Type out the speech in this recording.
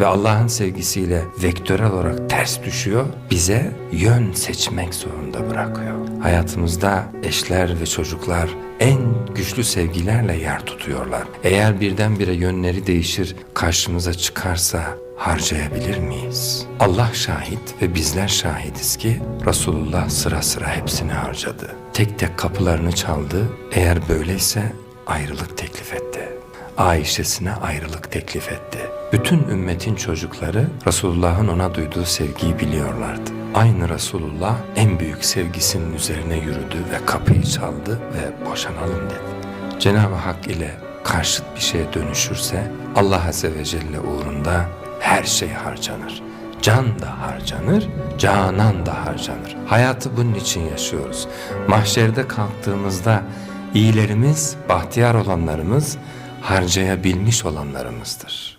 ve Allah'ın sevgisiyle vektörel olarak ters düşüyor, bize yön seçmek zorunda bırakıyor. Hayatımızda eşler ve çocuklar en güçlü sevgilerle yer tutuyorlar. Eğer birdenbire yönleri değişir, karşımıza çıkarsa harcayabilir miyiz? Allah şahit ve bizler şahidiz ki Resulullah sıra sıra hepsini harcadı. Tek tek kapılarını çaldı. Eğer böyleyse ayrılık teklif etti. Ayşe'sine ayrılık teklif etti. Bütün ümmetin çocukları Resulullah'ın ona duyduğu sevgiyi biliyorlardı. Aynı Resulullah en büyük sevgisinin üzerine yürüdü ve kapıyı çaldı ve boşanalım dedi. Cenab-ı Hak ile karşıt bir şeye dönüşürse Allah Azze ve Celle uğrunda her şey harcanır. Can da harcanır, canan da harcanır. Hayatı bunun için yaşıyoruz. Mahşerde kalktığımızda iyilerimiz, bahtiyar olanlarımız, harcayabilmiş olanlarımızdır.